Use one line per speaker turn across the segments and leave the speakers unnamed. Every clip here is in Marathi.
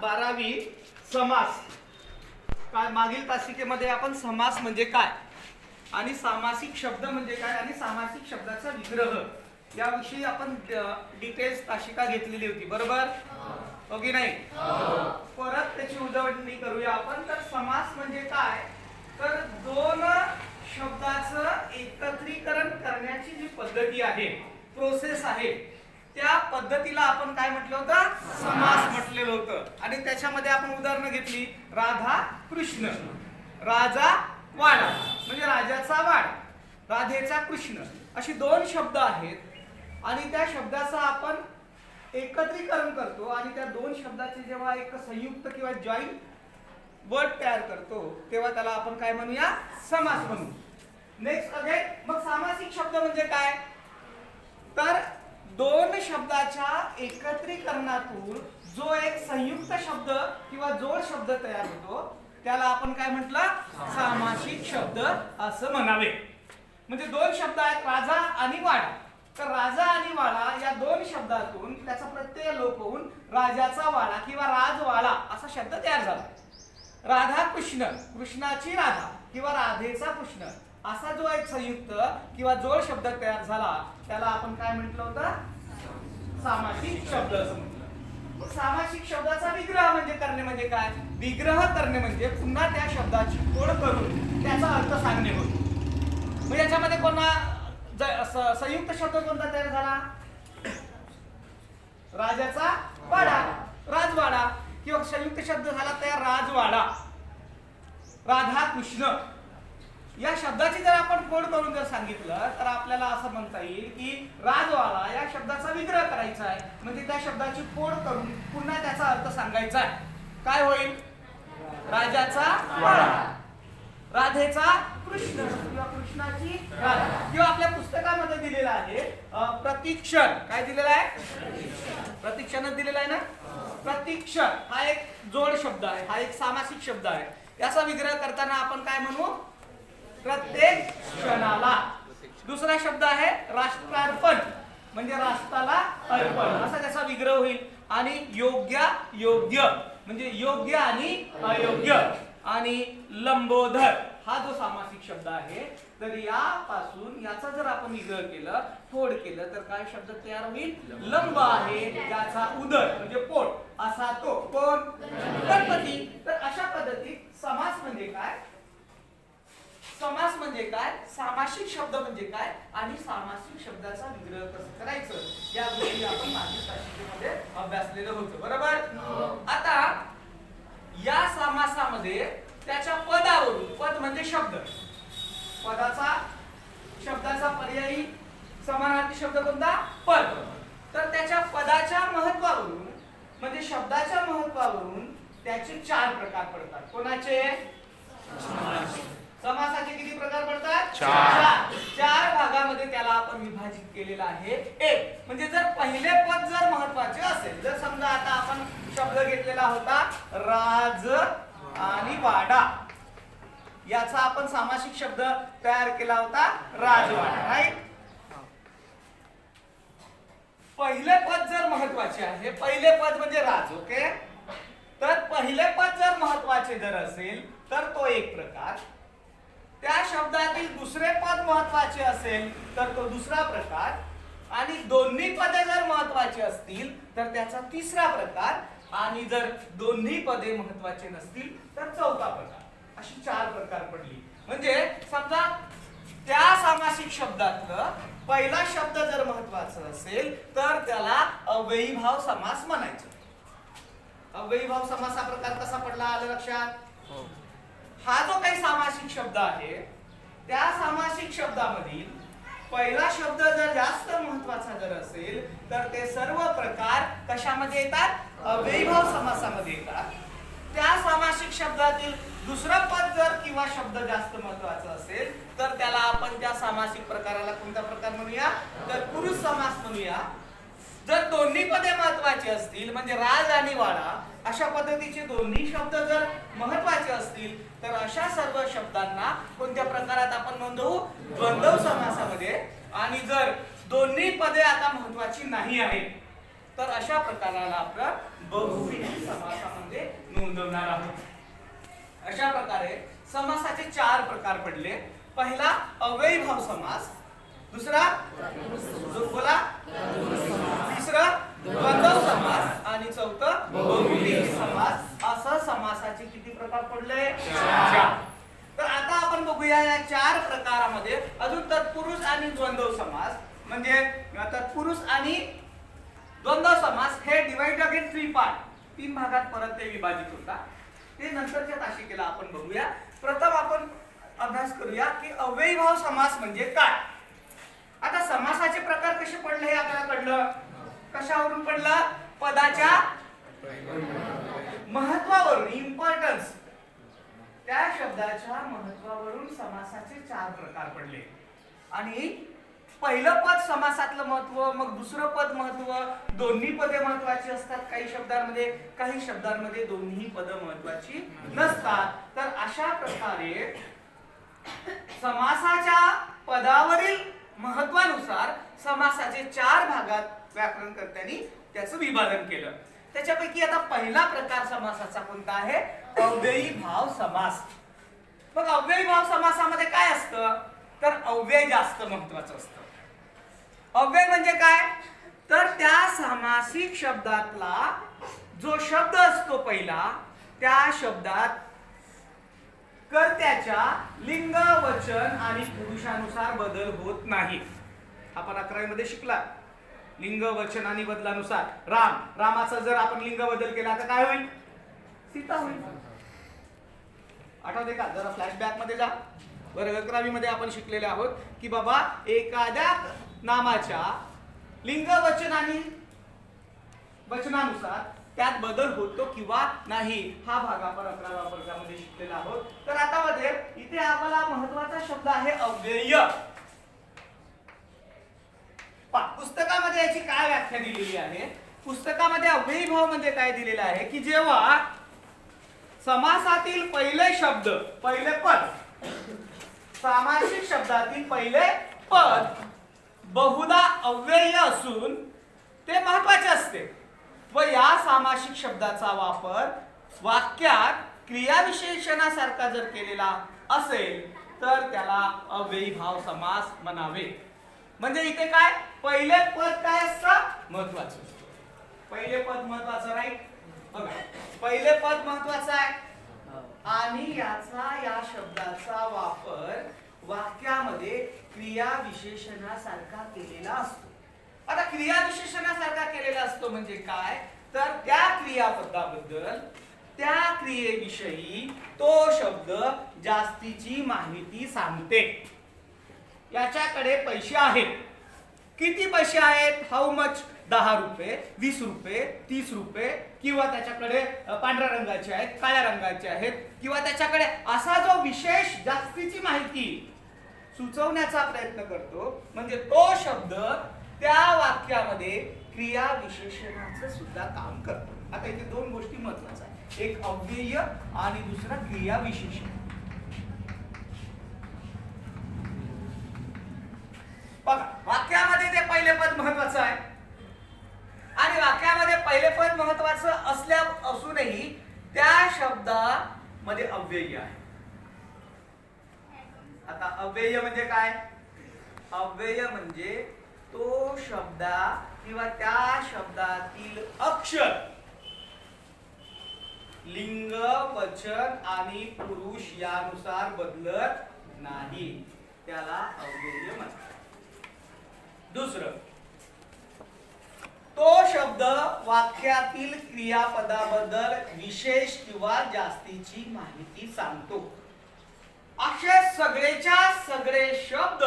बारावी समास. काय मागील तासिकेमध्ये आपण समास म्हणजे काय? आणि सामासिक शब्द म्हणजे काय? आणि सामासिक शब्दाचा विग्रह. याविषयी आपण डिटेल्स तासिका घेतलेली होती. बरोबर? हो की नाही? परत त्याची उजवणी करूया आपण. तर समास म्हणजे काय? तर दोन शब्दाचं एकत्रीकरण करण्याची जी पद्धती आहे प्रोसेस आहे त्या पद्धतीला आपण काय म्हटलं होतं? समास म्हटलेलं होतं. आणि त्याच्यामध्ये आपण उदाहरणं घेतली. राधा कृष्ण. राजा वाडा. म्हणजे राजाचा वाड. राधेचा कृष्ण. अशी दोन शब्द आहेत. आणि त्या शब्दाचं आपण एकत्रीकरण करतो. आणि त्या दोन शब्दाचे जेव्हा एक संयुक्त किंवा जॉईंट वर्ड तयार करतो तेव्हा त्याला आपण काय म्हणूया? समास म्हणू. नेक्स्ट अगेन मग सामासिक शब्द म्हणजे काय? तर शब्दाच्या एकत्रीकरणातून जो एक संयुक्त शब्द किंवा जोड शब्द तयार होतो त्याला आपण काय म्हटलं? सामासिक शब्द असं म्हणावे. म्हणजे दोन शब्द आहेत राजा आणि वाडा. तर राजा आणि वाडा या दोन शब्दातून त्याचा प्रत्यय लोप होऊन राजाचा वाडा किंवा राजवाडा असा शब्द तयार झाला. राधा कृष्ण कृष्णाची राधा किंवा राधेचा कृष्ण असा जो एक संयुक्त किंवा जोड शब्द तयार झाला त्याला आपण काय म्हटलं होतं? सामासिक शब्द असं म्हटलं. सामासिक शब्दाचा विग्रह म्हणजे करणे म्हणजे काय? विग्रह करणे म्हणजे पुन्हा त्या शब्दाची तोड करून त्याचा अर्थ सांगणे होय. मग याच्यामध्ये कोणा ज- संयुक्त शब्द कोणता तयार झाला? राजाचा वाडा राजवाडा. किंवा संयुक्त शब्द झाला तयार राजवाडा. राधा कृष्ण. या शब्दाची जर आपण कोड करून जर सांगितलं तर आपल्याला असं म्हणता येईल की राजवाला या शब्दाचा विग्रह करायचा आहे. म्हणजे त्या शब्दाची कोड करून पुन्हा त्याचा अर्थ सांगायचा आहे. काय होईल? राजाचा राधेचा कृष्ण किंवा कृष्णाची राधा. किंवा आपल्या पुस्तकामध्ये दिलेला आहे प्रतीक्षण. काय दिलेलं आहे? प्रतीक्षणच दिलेला आहे ना? प्रतीक्षण. हा एक जोड शब्द आहे. हा एक सामासिक शब्द आहे. याचा विग्रह करताना आपण काय म्हणू? प्रत्येक क्षणाला. दुसरा शब्द आहे राष्ट्रार्पण. म्हणजे राष्ट्राला अर्पण. असा त्याचा विग्रह होईल. आणि योग्य योग्य. म्हणजे योग्य आणि अयोग्य. आणि लंबोधर हा जो सामासिक शब्द आहे तर यापासून याचा जर आपण विग्रह केलं फोड केलं तर काय शब्द तयार होईल? लंब आहे ज्याचा उदर. म्हणजे पोट. असा तो. कोण? गणपती. तर अशा पद्धतीत समास म्हणजे काय? समास म्हणजे काय? सामासिक शब्द म्हणजे काय? आणि सामासिक शब्दाचा विग्रह कसं करायचं? या गोष्टी आपण मागील तासिकेमध्ये अभ्यासलेलं होतं. बरोबर? आता या समासामध्ये त्याच्या पदावरून पद म्हणजे शब्द. पदाचा शब्दाचा पर्यायी समानार्थी शब्द कोणता? पद. तर त्याच्या पदाच्या महत्वावरून म्हणजे शब्दाच्या महत्वावरून त्याचे चार प्रकार पडतात. कोणाचे? समासाचे किती प्रकार पडतात?
चार.
चार. भागामध्ये त्याला आपण विभाजित केलेला आहे एक. म्हणजे जर पहिले पद जर महत्त्वाचे असेल जर समजा आता आपण शब्द घेतलेला होता राज आणि वाडा. याचा आपण सामासिक शब्द तयार केला होता राजवाडा राईट पहिले पद जर महत्त्वाचे आहे पहिले पद म्हणजे राज ओके तर पहिले पद जर महत्त्वाचे जर असेल तर तो एक प्रकार. शब्दातील दुसरे पद महत्त्वाचे असेल तर तो दुसरा प्रकार. आणि दोन्ही पदे जर महत्त्वाचे असतील तर त्याचा तिसरा प्रकार. आणि जर दोन्ही पदे महत्त्वाचे नसतील तर चौथा प्रकार. अशी चार प्रकार पडली. म्हणजे समजा त्या सामासिक शब्दातलं पहिला शब्द जर महत्त्वाचा असेल तर त्याला अव्ययीभाव समास म्हणायचं. अव्ययीभाव समास हा प्रकार कसा पडला? आलं लक्षात? हा. जो काही सामासिक शब्द आहे त्या सामासिक शब्दामधील पहिला शब्द जर जास्त महत्त्वाचा जर असेल तर ते सर्व प्रकार कशामध्ये येतात? अव्ययभाव समासामध्ये येतात. त्या सामासिक शब्दातील दुसरं पद जर किंवा शब्द जास्त महत्त्वाचा असेल तर त्याला आपण त्या सामासिक प्रकाराला कोणता प्रकार म्हणूया? तर पुरुष समास म्हणूया. जर दोन्ही पदे महत्वाची असतील म्हणजे राज आणि वाडा अशा पद्धतीचे दोन्ही शब्द जर महत्त्वाचे असतील तर अशा सर्व शब्दांना कोणत्या प्रकारात आपण नोंदवू? द्वंद्व समासामध्ये. आणि जर दोन्ही पदे आता महत्वाची नाही आहेत तर अशा प्रकाराला आपण बहुविधी समासामध्ये नोंदवणार आहोत. अशा प्रकारे समासाचे चार प्रकार पडले. पहिला अवैभाव समास. दुसरा बोला. तिसरा द्वंद्व समास. आणि चौथं समास. असं समासाचे किती प्रकार पडले? तर आता आपण बघूया या चार प्रकारामध्ये अजून तत्पुरुष आणि द्वंद्व समास. म्हणजे तत्पुरुष आणि द्वंद्व समास हे डिवाइड अगेन थ्री पार्ट तीन भागात परत ते विभाजित होता. ते नंतरच्या तासिकेला आपण बघूया. प्रथम आपण अभ्यास करूया की अव्ययीभाव समास म्हणजे काय? आता समासाचे प्रकार कसे पडले हे आपल्याला कळलं? कशावरून पडलं? पदाच्या महत्वावरून इम्पॉर्टन्स त्या शब्दाच्या महत्वावरून समासाचे चार प्रकार पडले. आणि पहिलं पद समासातलं महत्त्व मग दुसरं पद महत्त्व दोन्ही पदे महत्वाची असतात काही शब्दांमध्ये काही शब्दांमध्ये दोन्ही पद महत्वाची नसतात. तर अशा प्रकारे समासाच्या पदावरील महत्वानुसार समासाचे चार भागात व्याकरणकर्त्यांनी त्याचं विभाजन केलं. त्याच्यापैकी आता पहिला प्रकार समासाचा कोणता आहे? अव्ययी भाव समास. मग अव्ययी भाव समासामध्ये काय असतं? तर अव्यय जास्त महत्वाचं असतं. अव्यय म्हणजे काय? तर त्या सामासिक शब्दातला जो शब्द असतो पहिला त्या शब्दात कर्त्याच्या लिंग वचन आणि पुरुषानुसार बदल होत नाही. आपण अकरावीमध्ये शिकला लिंग वचन आणि बदलानुसार. राम रामाचा जर आपण लिंग बदल केला तर काय होईल? सीता होईल. आठवते का? जरा फ्लॅशबॅकमध्ये जा. वर्ग अकरावी मध्ये आपण शिकलेले आहोत की बाबा एखाद्या नामाच्या लिंग वचन आणि वचनानुसार त्यात बदल होतो किंवा नाही हा भाग आपण अकराव्या वर्गामध्ये शिकलेला आहोत. तर आता मध्ये इथे आपला महत्त्वाचा शब्द आहे अव्यय. पुस्तकामध्ये याची काय व्याख्या दिलेली आहे? पुस्तकामध्ये अव्ययी भाव म्हणजे काय दिलेलं आहे? की जेव्हा समासातील पहिले शब्द पहिले पद सामासिक शब्दातील पहिले पद बहुधा अव्यय असून ते महत्त्वाचे असते. व या सामासिक शब्दाचा वापर वाक्यात क्रियाविशेषणासारखा जर केलेला असेल तर त्याला अव्ययी भाव समास म्हणावे. म्हणजे इथे काय? पहिले पद काय असतं? महत्वाचं. असतं. पहिले पद महत्वाचं राईट बघा. पहिले पद महत्वाचं आहे. आणि याचा या शब्दाचा वापर वाक्यामध्ये क्रिया विशेषणासारखा केलेला असतो. आता क्रिया विशेषणासारखा केलेला असतो म्हणजे काय? तर त्या क्रियापदाबद्दल त्या क्रियेविषयी तो शब्द जास्तीची माहिती सांगते. याच्याकडे पैसे आहेत. किती पैसे आहेत? हाऊ मच दहा रुपये वीस रुपये तीस रुपये किंवा त्याच्याकडे पांढऱ्या रंगाचे आहेत काळ्या रंगाचे आहेत किंवा त्याच्याकडे असा जो विशेष जास्तीची माहिती सुचवण्याचा प्रयत्न करतो म्हणजे तो शब्द त्या वाक्यामध्ये क्रिया विशेषणाचं सुद्धा काम करतो. आता इथे दोन गोष्टी महत्त्वाच्या आहेत. एक अव्यय आणि दुसरा क्रिया विशेषण. बघा वाक्यामध्ये ते पहिले पद महत्वाचं आहे. आणि वाक्यामध्ये पहिले पद महत्वाचं असल्या असूनही त्या शब्दामध्ये अव्यय आहे. आता अव्यय म्हणजे काय? अव्यय म्हणजे तो शब्दा किंवा त्या शब्दातील अक्षर. लिंग वचन आणि पुरुष यानुसार बदलत नाही. त्याला अव्यय म्हणतात. दुसरं. तो शब्द वाक्यातील क्रियापदाबद्दल विशेष किंवा जास्तीची माहिती सांगतो. असे सगळेच्या सगळे शब्द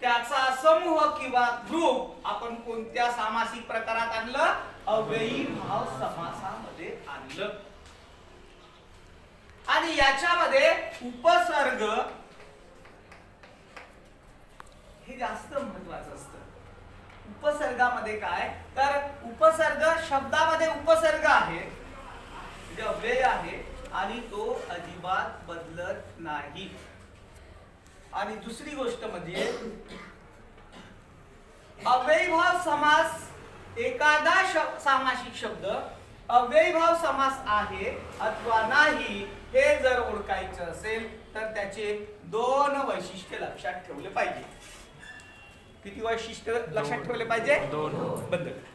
त्याचा समूह किंवा ग्रुप आपण कोणत्या सामासिक प्रकारात आणलं? अव्ययी भाव समासामध्ये आणलं. आणि याच्यामध्ये उपसर्ग हे जास्त उपसर्गामध्ये काय? तर उपसर्ग शब्दामध्ये उपसर्ग आहे. व्यय अव्यय आहे आणि तो अजिबात बदलत नाही. आणि दुसरी गोष्ट म्हणजे अव्ययभाव समास एखादा शब, सामासिक शब्द अव्ययभाव समास आहे अथवा नाही हे जर ओळखायचं असेल तर त्याचे दोन वैशिष्ट्य लक्षात ठेवले पाहिजे. किती वैशिष्ट्य लक्षात ठेवले पाहिजे
दोन.
बंद करा.